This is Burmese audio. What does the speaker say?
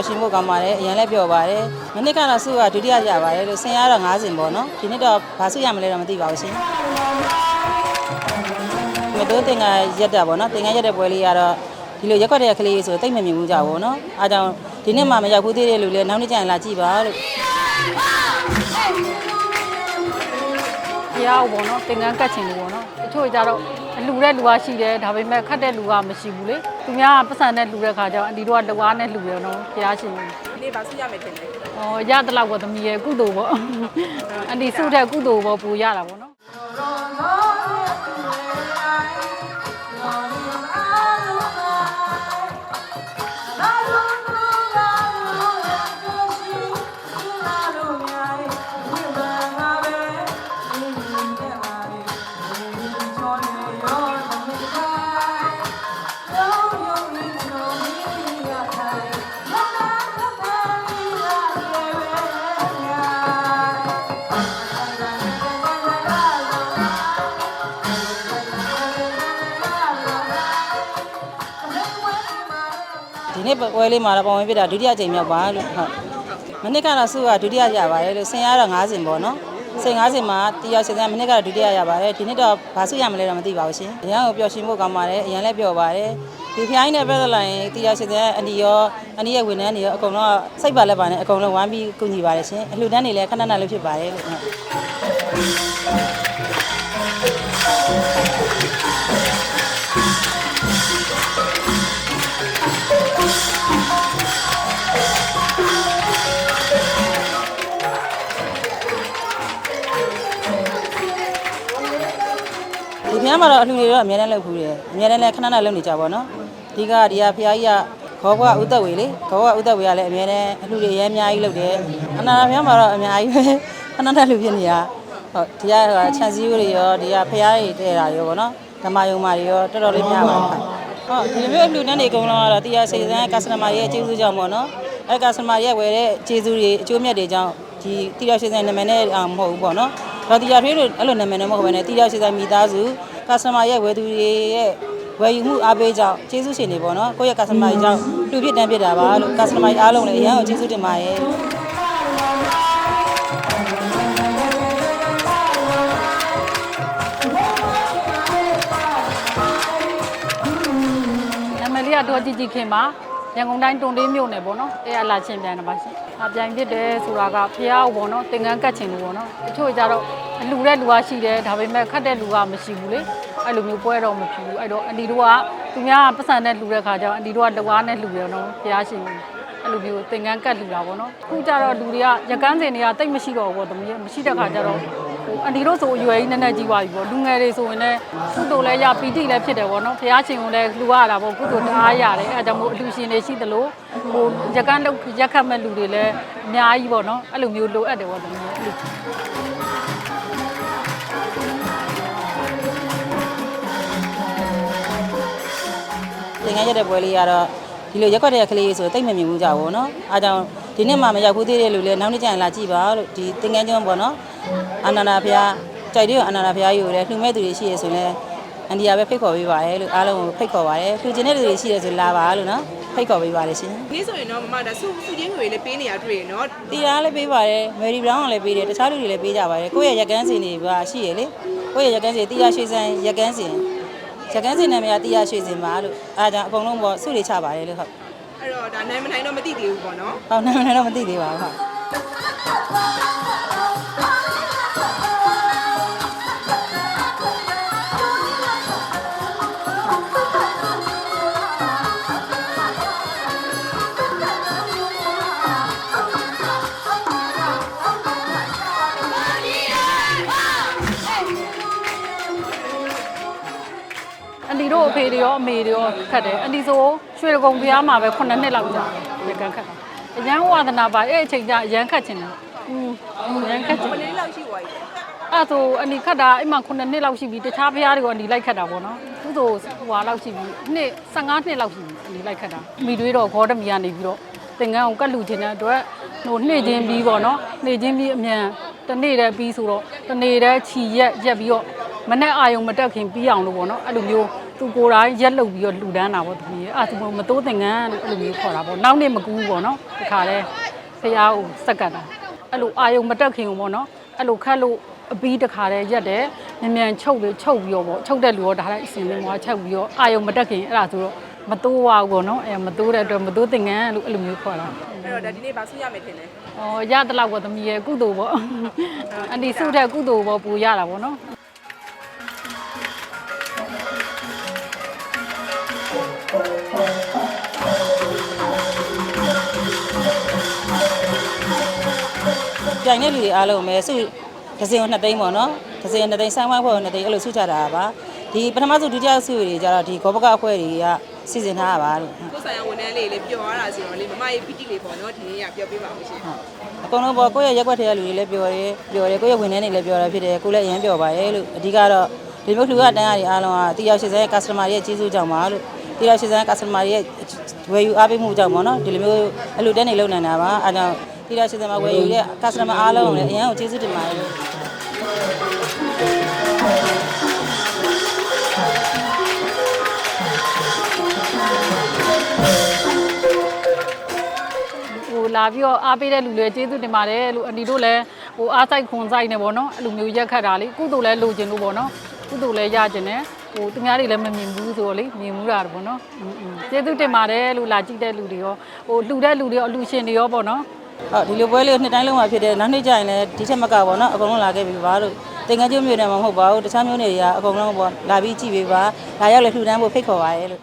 ျော်ရွှင်ဖို့ကောင်းပါတယ်အရင်လည်းပျော်ပါတယ်မနစ်ကတော့စုကဒုတိယရပါတယ်လို့ဆင်ရတော့90စင်ပေါ့နော်ဒီနှစ်တော့ဘာစုရမလဲတော့မသိပါဘူးရှင်မတိုးတင်ကရက်တာပေါ့နော်တင်ကရက်တဲ့ပွဲလေးကတော့ဒီလိုရက်ွက်တဲ့ကလေးဆိုတိတ်မမြင်ဘူးကြဘူးနော်အားကြောင့်ဒီနှစ်မှမရောက်ဘူးသေးတဲ့လူလည်းနောက်နေ့ကျရင်လာကြည့်ပါလို့ဖျားပေါ့နော်သင်္ကန်းကတ်ချင်လို့ပေါ့နော်တချို့ကြတော့ လူတဲ့လူကရှိတယ်ဒါပေမဲ့ခတ်တဲ့လူကမရှိဘူးလေသူများကပတ်စံနဲ့လူတဲ့ခါကျတော့အဒီတို့ကတဝါနဲ့လူတယ်နော်ဖျားရှင်လို့ဒီနေ့ဘာစုရမယ်ထင်လဲ။အော်ရတဲ့လောက်ပေါ့သမီးရဲ့ကုသိုလ်ပေါ့။အန်ဒီစုတဲ့ကုသိုလ်ပေါ့ပူရတာပေါ့နော် ဒီနေ့ပွဲလေးမှာတော့ပုံဝင်ပြတာဒုတိယကြိမ်မြောက်ပါလို့ဟုတ်မနစ်ကတော့စုကဒုတိယရပါတယ်လို့ဆင်ရတော့90စင်ပေါ့နော်ဆင်90စင်မှာတရားရှင်စင်မနစ်ကတော့ဒုတိယရပါတယ်ဒီနှစ်တော့ဘာစုရမလဲတော့မသိပါဘူးရှင်အရင်ကပျော်ရွှင်ဖို့ကောင်းပါတယ်အရင်လည်းပျော်ပါတယ်ဒီဖျိုင်းနဲ့ပြဿနာရင်တရားရှင်စင်အနီရောအနီရဲ့ဝန်ထမ်းတွေရောအကုန်လုံးစိတ်ပါလက်ပါနဲ့အကုန်လုံးဝမ်းပြီးကူညီပါတယ်ရှင်အလှူဒန်းတွေလည်းခဏခဏလေးဖြစ်ပါတယ်လို့ဟုတ် ဒီပြန်မှာတော့အလှူတွေတော့အများနဲ့လုပ်ဖူးတယ်အများနဲ့လည်းခဏခဏလုပ်နေကြပါတော့ဒီကဒီကဖရားကြီးကခေါဘွားဥသက်ဝေလေခေါဘွားဥသက်ဝေကလည်းအများနဲ့အလှူတွေအများအများကြီးလုပ်တယ်အနာပြန်မှာတော့အများကြီးပဲခဏခဏလူဖြစ်နေရဟုတ်ဒီကခြံစည်းရိုးတွေရောဒီကဖရားကြီးတဲ့တာရောပေါ့နော်ဓမ္မယုံမာတွေရောတော်တော်လေးများပါတယ်ဟုတ်ဒီလိုမျိုးအလှူနဲ့နေကုန်တော့ကတော့တရားစီစံ customer ရဲ့အကျိုးစုကြောင့်ပေါ့နော်အဲ customer ရဲ့ဝယ်တဲ့ကျေးဇူးတွေအကျိုးမြတ်တွေကြောင့်ဒီတရားစီစံနာမည်နဲ့မဟုတ်ဘူးပေါ့နော်တော့တရားထွေးလို့အဲ့လိုနာမည်နဲ့မဟုတ်ဘဲနဲ့တရားရှိတဲ့မိသားစု customer ရဲ့ဝယ်သူတွေရဲ့ဝယ်ယူမှုအားပေးကြောင့်ကျေးဇူးရှင်တွေပေါ့နော်ကိုယ့်ရဲ့ customer ကြီးကြောင့်လူဖြစ်တန်းဖြစ်တာပါလို့ customer ကြီးအားလုံးလည်းအရန်ကိုကျေးဇူးတင်ပါတယ်နာမည်လေးကတော့ជីជីခင်ပါ ရန်ကုန်တိုင်းတွန်တေးမြို့နယ်ပေါ့နော်အဲ့အလာချင်းပြန်တယ်ပါရှင်။အပြိုင်ဖြစ်တယ်ဆိုတာကဖျားပေါ့နော်သင်္ကန်းကတ်ချင်လို့ပေါ့နော်တချို့ကြတော့လူတဲ့လူကရှိတယ်ဒါပေမဲ့ခတ်တဲ့လူကမရှိဘူးလေအဲ့လိုမျိုးပွဲတော့မဖြစ်ဘူးအဲ့တော့အန်ဒီတို့ကသူများကပတ်စံနဲ့လူတဲ့ခါကျတော့အန်ဒီတို့ကတဝါနဲ့လူတယ်နော်ဖျားရှင်လို့အဲ့လိုမျိုးသင်္ကန်းကတ်လူတာပေါ့နော်အခုကြတော့လူတွေကရကန်းစင်တွေကတိတ်မရှိတော့ဘူးပေါ့သမီးမရှိတဲ့ခါကျတော့ဟို အန်ဒီတို့ဆိုအရွယ်ကြီးနည်းနည်းကြီးသွားပြီပေါ့လူငယ်တွေဆိုရင်လည်းကုသိုလ်လည်းရပီတိလည်းဖြစ်တယ်ပေါ့နော်ဖျားရှင်ကိုလည်းလှူရတာပေါ့ကုသိုလ်တအားရတယ်အဲဒါကြောင့်မို့အလှူရှင်တွေရှိသလိုဟိုရကန်းလောက်ရက်ခတ်မဲ့လူတွေလည်းအများကြီးပေါ့နော်အဲ့လိုမျိုးလိုအပ်တယ်ပေါ့သမီးအဲ့လိုသင်္ကန်းရက်တဲ့ပွဲလေးကတော့ဒီလိုရက်ွက်တဲ့ကလေးဆိုတိတ်မမြင်ဘူးကြဘူးနော်အားကြောင့်ဒီနှစ်မှမရောက်ဘူးသေးတဲ့လူလည်းနောက်နေ့ကျရင်လာကြည့်ပါလို့ဒီသင်္ကန်းကျွန်းပေါ့နော် အာနန္ဒာဖရားကြိုက်တဲ့အာနန္ဒာဖရားယူတယ်လှူမဲ့သူတွေရှိရဆိုရင်လည်းအန်ဒီယာပဲဖိတ်ခေါ်ပေးပါရလို့အားလုံးကိုဖိတ်ခေါ်ပါတယ်လှူကျင်တဲ့လူတွေရှိရဆိုလာပါလို့နော်ဖိတ်ခေါ်ပေးပါလေရှင်ဒီနေ့ဆိုရင်တော့မမဒါစုစုချင်းတွေလည်းပေးနေရတွေ့ရနော်တီရာလည်းပေးပါတယ်မယ်ရီဘရောင်းကလည်းပေးတယ်တခြားလူတွေလည်းပေးကြပါတယ်ကိုယ့်ရဲ့ရက်ကန်းစင်တွေပါရှိရလေကိုယ့်ရဲ့ရက်ကန်းစင်တီရာရွှေစံရက်ကန်းစင်ရက်ကန်းစင်နာမည်ကတီရာရွှေစင်ပါလို့အားကြောင့်အကုန်လုံးပေါ့စုတွေချပါတယ်လို့ဟုတ်အဲ့တော့ဒါနိုင်မနိုင်တော့မသိသေးဘူးပေါ့နော်ဟောနာမည်တော့မသိသေးပါဘူးဟုတ် တို့အဖေတွေရောအမေတွေရောခတ်တယ်အန်ဒီဆိုရွှေရကုံဖျားမှာပဲ9နှစ်လောက်ကြာတယ်ရကန်းခတ်တာအရန်ဝါသနာပါအဲ့အချိန်ကျအရန်ခတ်ချင်တယ်อืมရန်ခတ်ချင်မတယ်လေးလောက်ရှိသွားပြီအဲ့ဆိုအနီခတ်တာအိမ်မှာ9နှစ်လောက်ရှိပြီတခြားဖျားတွေကိုအနီလိုက်ခတ်တာပေါ့နော်သူဆိုဟွာလောက်ရှိပြီနှစ်15နှစ်လောက်ရှိပြီအနီလိုက်ခတ်တာမိတွေးတော့ခေါ်တမီကနေပြီးတော့သင်္ကန်းအောင်ကတ်လူချင်တဲ့အတွက်ဟိုနှိမ့်ချင်းပြီးပေါ့နော်နှိမ့်ချင်းပြီးအမြန်တစ်နေ့တည်းပြီးဆိုတော့တစ်နေ့တည်းခြီရက်ရက်ပြီးတော့မနဲ့အာယုံမတက်ခင်ပြီးအောင်လို့ပေါ့နော်အဲ့လိုမျိုး သူကိုယ်တိုင်ရက်လုတ်ပြီးတော့လှူဒန်းတာပေါ့သမီးရဲ့အဲ့ဒါသူမတိုးသင်္ကန်းလို့အဲ့လိုမျိုးခေါ်တာပေါ့နောက်နေ့မကူဘူးပေါ့နော်ဒီခါလဲဖះကိုစက်ကတ်တာအဲ့လိုအာယုံမတက်ခင်ဘူးပေါ့နော်အဲ့လိုခတ်လို့အပီးတစ်ခါတည်းရက်တယ်မြန်မြန်ချုပ်လေချုပ်ပြီးတော့ပေါ့ချုပ်တဲ့လူရောဒါလိုက်အစင်လေးမှာချုပ်ပြီးတော့အာယုံမတက်ခင်အဲ့ဒါဆိုတော့မတိုးပါဘူးပေါ့နော်အဲမတိုးတဲ့အတွက်မတိုးသင်္ကန်းလို့အဲ့လိုမျိုးခေါ်တာအဲ့တော့ဒါဒီနေ့ဘာဆုရမယ်ထင်လဲ။အော်ရတလောက်ပေါ့သမီးရဲ့ကုသိုလ်ပေါ့။အန်ဒီစုတဲ့ကုသိုလ်ပေါ့ပူရတာပေါ့နော် ပြိုင်တဲ့လူတွေအားလုံးပဲစုတစ်စင်ကိုနှစ်သိန်းပေါ့နော်တစ်စင်နှစ်သိန်းဆိုင်းဝိုင်းဖွဲ့ကိုနှစ်သိန်းအဲ့လိုစုကြတာပါဒီပထမစုဒုတိယစုတွေကြတော့ဒီကောပကအဖွဲ့တွေကစီစဉ်ထားတာပါလို့ကိုယ်ဆိုင်ရာဝန်ထမ်းလေးလည်းပျော်ရတာဆိုတော့လေမမရဲ့ပီတိလေးပေါ့နော်ဒီနေ့ကပျော်ပေးပါဦးရှင်အကုန်လုံးပေါ့ကိုယ့်ရဲ့ရက်ွက်ထဲကလူတွေလည်းပြောတယ်ပြောတယ်ကိုယ့်ရဲ့ဝန်ထမ်းတွေလည်းပြောတာဖြစ်တယ်ကိုယ်လည်းအရင်ပြောပါတယ်လို့အဓိကတော့ဒီမျိုးလူကတန်းရည်အားလုံးကတီရောက်ရှိစဲ customer ရဲ့ကျေးဇူးကြောင့်ပါလို့တီရောက်ရှိစဲ customer ရဲ့ဝယ်ယူအားပေးမှုကြောင့်ပေါ့နော်ဒီလိုမျိုးအလူတန်းနေလုံနိုင်တာပါအဲကြော င့်တီရောက်ရှိစဲမှာဝယ်ယူတဲ့ customer အားလုံးကိုလည်းအရင်ကကျေးဇူးတင်ပါတယ်လို့။ဟိုလာပြီးတော့အားပေးတဲ့လူတွေကျေးဇူးတင်ပါတယ်လို့အန်ဒီတို့လည်းဟိုအားဆိုင်ခွန်ဆိုင်နေပေါ့နော်။အဲ့လိုမျိုးရက်ခတ်တာလေကုသိုလ်လည်းလိုချင်လို့ပေါ့နော်။ကုသိုလ်လည်းရချင်တယ်။ဟိုသူများတွေလည်းမမြင်ဘူးဆိုတော့လေမြင်မှုတာပေါ့နော်။อืมကျေးဇူးတင်ပါတယ်လို့လာကြည့်တဲ့လူတွေရောဟိုလှူတဲ့လူတွေရောအလှူရှင်တွေရောပေါ့နော် ဟုတ်ဒီလိုပွဲလေးကိုနှစ်တိုင်းလုံးမှာဖြစ်တယ်နောက်နေ့ကျရင်လည်းဒီချက်မကပေါ့နော်အကုန်လုံးလာခဲ့ပြီပါလို့တင်ငယ်ကျိုးမျိုးနဲ့မဟုတ်ပါဘူးတခြားမျိုးတွေကအကုန်လုံးပေါ့လာပြီးကြည့်ပေးပါလာရောက်လေလှူဒန်းဖို့ဖိတ်ခေါ်ပါရဲလို့